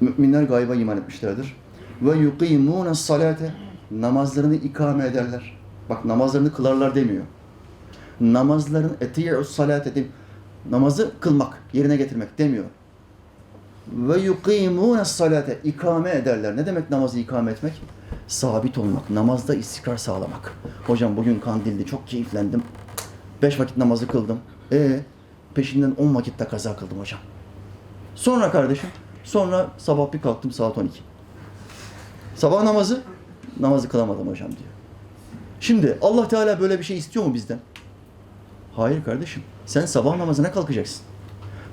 Müminler gayba iman etmişlerdir. Ve yuqimûne salate namazlarını ikame ederler. Bak namazlarını kılarlar demiyor. Namazların eti'u salate dem namazı kılmak, yerine getirmek demiyor. Ve yuqimûne salate ikame ederler. Ne demek namazı ikame etmek? Sabit olmak, namazda istikrar sağlamak. Hocam bugün kandildi, çok keyiflendim. Beş vakit namazı kıldım. E peşinden on vakitte kaza kıldım hocam. Sonra kardeşim, sonra sabah bir kalktım saat 12. Sabah namazı, namazı kılamadım hocam diyor. Şimdi Allah Teala böyle bir şey istiyor mu bizden? Hayır kardeşim. Sen sabah namazına kalkacaksın.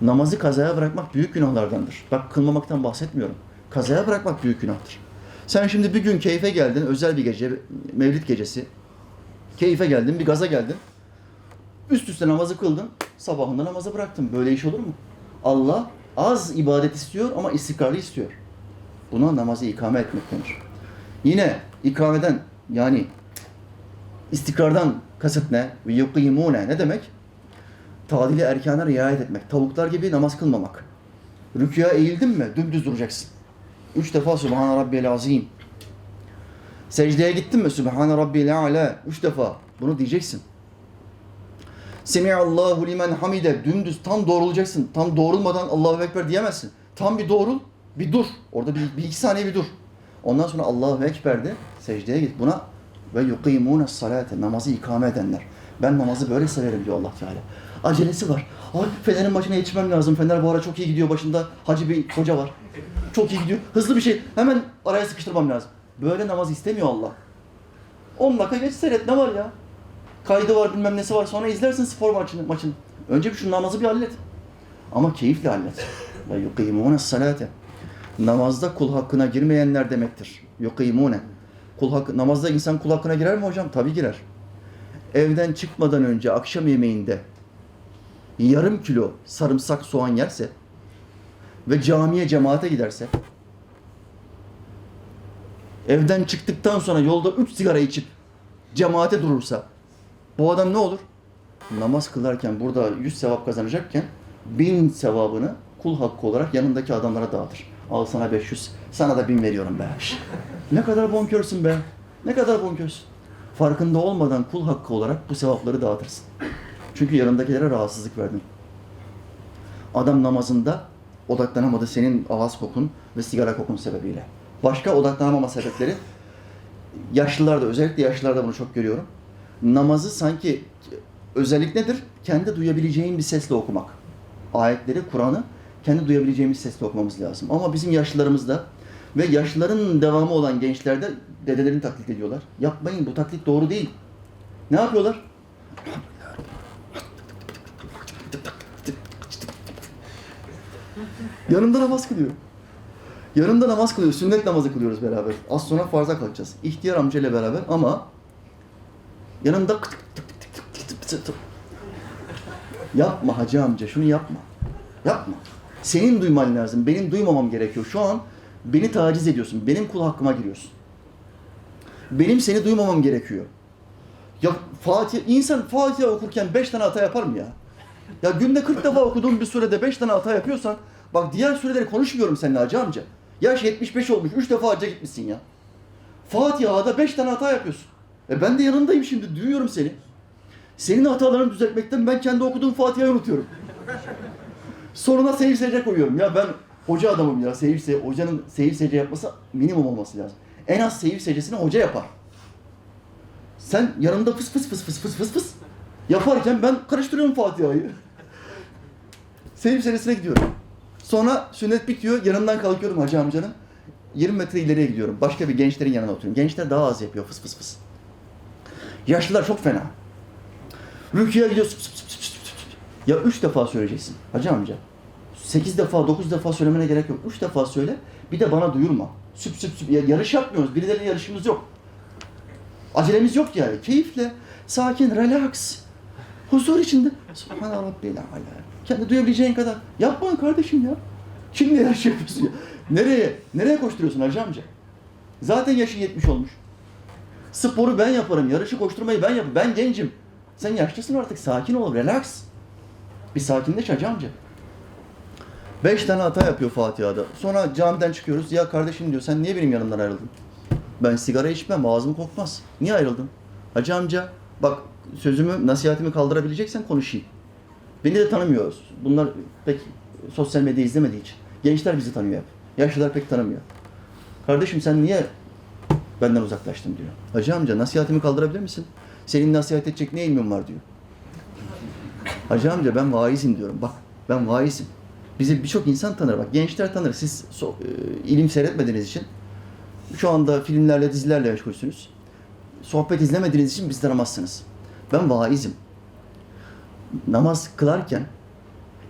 Namazı kazaya bırakmak büyük günahlardandır. Bak kılmamaktan bahsetmiyorum. Kazaya bırakmak büyük günahtır. Sen şimdi bir gün keyfe geldin, özel bir gece, mevlid gecesi. Keyfe geldin, bir gaza geldin. Üst üste namazı kıldın, sabahında namazı bıraktın. Böyle iş olur mu? Allah az ibadet istiyor ama istikrarlı istiyor. Buna namazı ikame etmek denir. Yine ikameden yani istikrardan kasıt ne? Ve yukimune ne demek? Tadili erkana riayet etmek. Tavuklar gibi namaz kılmamak. Rüküya eğildin mi dümdüz duracaksın. Üç defa Subhane Rabbiyel Azim. Secdeye gittin mi Subhane Rabbiyel Ala. Üç defa. Bunu diyeceksin. Semiallahu limen hamide. Dümdüz tam doğrulacaksın. Tam doğrulmadan Allahu Ekber diyemezsin. Tam bir doğrul, bir dur. Orada bir, bir iki saniye bir dur. Ondan sonra Allahu Ekber de secdeye git. Buna ve yukimune salate. Namazı ikame edenler. Ben namazı böyle severim diyor Allah Teala. Acelesi var. Ay Fener'in başına yetişmem lazım. Fener bu ara çok iyi gidiyor. Başında hacı bir hoca var. Çok iyi gidiyor. Hızlı bir şey. Hemen araya sıkıştırmam lazım. Böyle namaz istemiyor Allah. 10 dakika geç seyret ne var ya? Kaydı var bilmem nesi var. Sonra izlersin spor maçını. maçını. Önce bir şu namazı bir hallet. Ama keyifle hallet. Ve yukimune salate. Namazda kul hakkına girmeyenler demektir. Yukimune. Kul hakkı, namazda insan kul hakkına girer mi hocam? Tabii girer. Evden çıkmadan önce akşam yemeğinde yarım kilo sarımsak soğan yerse ve camiye cemaate giderse evden çıktıktan sonra yolda üç sigara içip cemaate durursa bu adam ne olur? Namaz kılarken burada yüz sevap kazanacakken bin sevabını kul hakkı olarak yanındaki adamlara dağıtır. Al sana 500, sana da bin veriyorum be. ne kadar bonkörsün be. Ne kadar bonkörsün. Farkında olmadan kul hakkı olarak bu sevapları dağıtırsın. Çünkü yanındakilere rahatsızlık verdin. Adam namazında odaklanamadı senin ağız kokun ve sigara kokun sebebiyle. Başka odaklanamama sebepleri yaşlılarda özellikle yaşlılarda bunu çok görüyorum. Namazı sanki özellik nedir? Kendi duyabileceğin bir sesle okumak. Ayetleri, Kur'an'ı kendi duyabileceğimiz sesle okumamız lazım. Ama bizim yaşlılarımızda ve yaşlıların devamı olan gençlerde dedelerini taklit ediyorlar. Yapmayın bu taklit doğru değil. Ne yapıyorlar? Yanımda namaz kılıyor. Yanımda namaz kılıyor. Sünnet namazı kılıyoruz beraber. Az sonra farza kalkacağız. İhtiyar amcayla beraber ama yanımda kıt tık tık tık tık tık tık. Yapma hacı amca şunu yapma. Yapma. Senin duyman lazım. Benim duymamam gerekiyor. Şu an beni taciz ediyorsun. Benim kul hakkıma giriyorsun. Benim seni duymamam gerekiyor. Ya Fatih, insan Fatiha okurken beş tane hata yapar mı ya? Ya günde 40 defa okuduğum bir surede 5 tane hata yapıyorsan bak diğer sureleri konuşmuyorum seninle hacı amca. Yaş 75 olmuş 3 defa hacca gitmişsin ya. Fatiha'da 5 tane hata yapıyorsun. E ben de yanındayım şimdi duyuyorum seni. Senin hatalarını düzeltmekten ben kendi okuduğum Fatiha'yı unutuyorum. Sonuna seyir secde koyuyorum. Ya ben hoca adamım ya. Seyir se hocanın seyir secde yapması minimum olması lazım. En az seyir secdesini hoca yapar. Sen yanımda fıs fıs fıs fıs fıs fıs fıs yaparken ben karıştırıyorum Fatiha'yı. Seyir serisine gidiyorum. Sonra sünnet bitiyor, yanından kalkıyorum hacı amcanın. 20 metre ileriye gidiyorum. Başka bir gençlerin yanına oturuyorum. Gençler daha az yapıyor fıs fıs fıs. Yaşlılar çok fena. Rüküye gidiyor. Sıp, sıp, sıp, sıp, sıp, sıp. Ya üç defa söyleyeceksin hacı amca. Sekiz defa, dokuz defa söylemene gerek yok. Üç defa söyle. Bir de bana duyurma. Süp süp süp. Ya, yarış yapmıyoruz. Birileriyle yarışımız yok. Acelemiz yok yani. Keyifle, sakin, relax. Huzur içinde. Subhane Rabbil Ala. Kendi duyabileceğin kadar. Yapma kardeşim ya. Kimle yarış yapıyorsun ya? Nereye? Nereye koşturuyorsun hacı amca? Zaten yaşın 70 olmuş. Sporu ben yaparım. Yarışı koşturmayı ben yaparım. Ben gencim. Sen yaşlısın artık. Sakin ol. Relax. Bir sakinleş hacı amca. Beş tane hata yapıyor Fatiha'da. Sonra camiden çıkıyoruz. Ya kardeşim diyor sen niye benim yanımdan ayrıldın? Ben sigara içmem, ağzım kokmaz. Niye ayrıldın? Hacı amca bak sözümü, nasihatimi kaldırabileceksen konuşayım. Beni de tanımıyoruz. Bunlar pek sosyal medya izlemediği için. Gençler bizi tanıyor hep. Yaşlılar pek tanımıyor. Kardeşim sen niye benden uzaklaştın diyor. Hacı amca nasihatimi kaldırabilir misin? Senin nasihat edecek ne ilmin var diyor. Hacı amca ben vaizim diyorum. Bak ben vaizim. Bizi birçok insan tanır bak. Gençler tanır. Siz so- e, ilim seyretmediğiniz için şu anda filmlerle, dizilerle meşgulsünüz. Sohbet izlemediğiniz için bizi tanımazsınız. Ben vaizim. Namaz kılarken,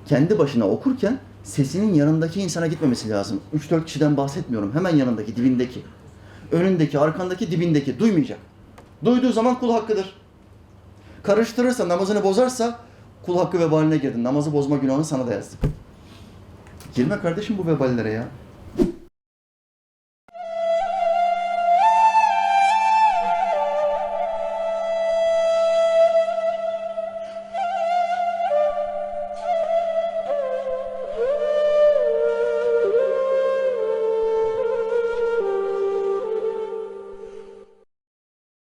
kendi başına okurken sesinin yanındaki insana gitmemesi lazım. 3-4 kişiden bahsetmiyorum. Hemen yanındaki, dibindeki. Önündeki, arkandaki, dibindeki. Duymayacak. Duyduğu zaman kul hakkıdır. Karıştırırsa, namazını bozarsa kul hakkı vebaline girdin. Namazı bozma günahını sana da yazdım. Girme kardeşim bu veballere ya.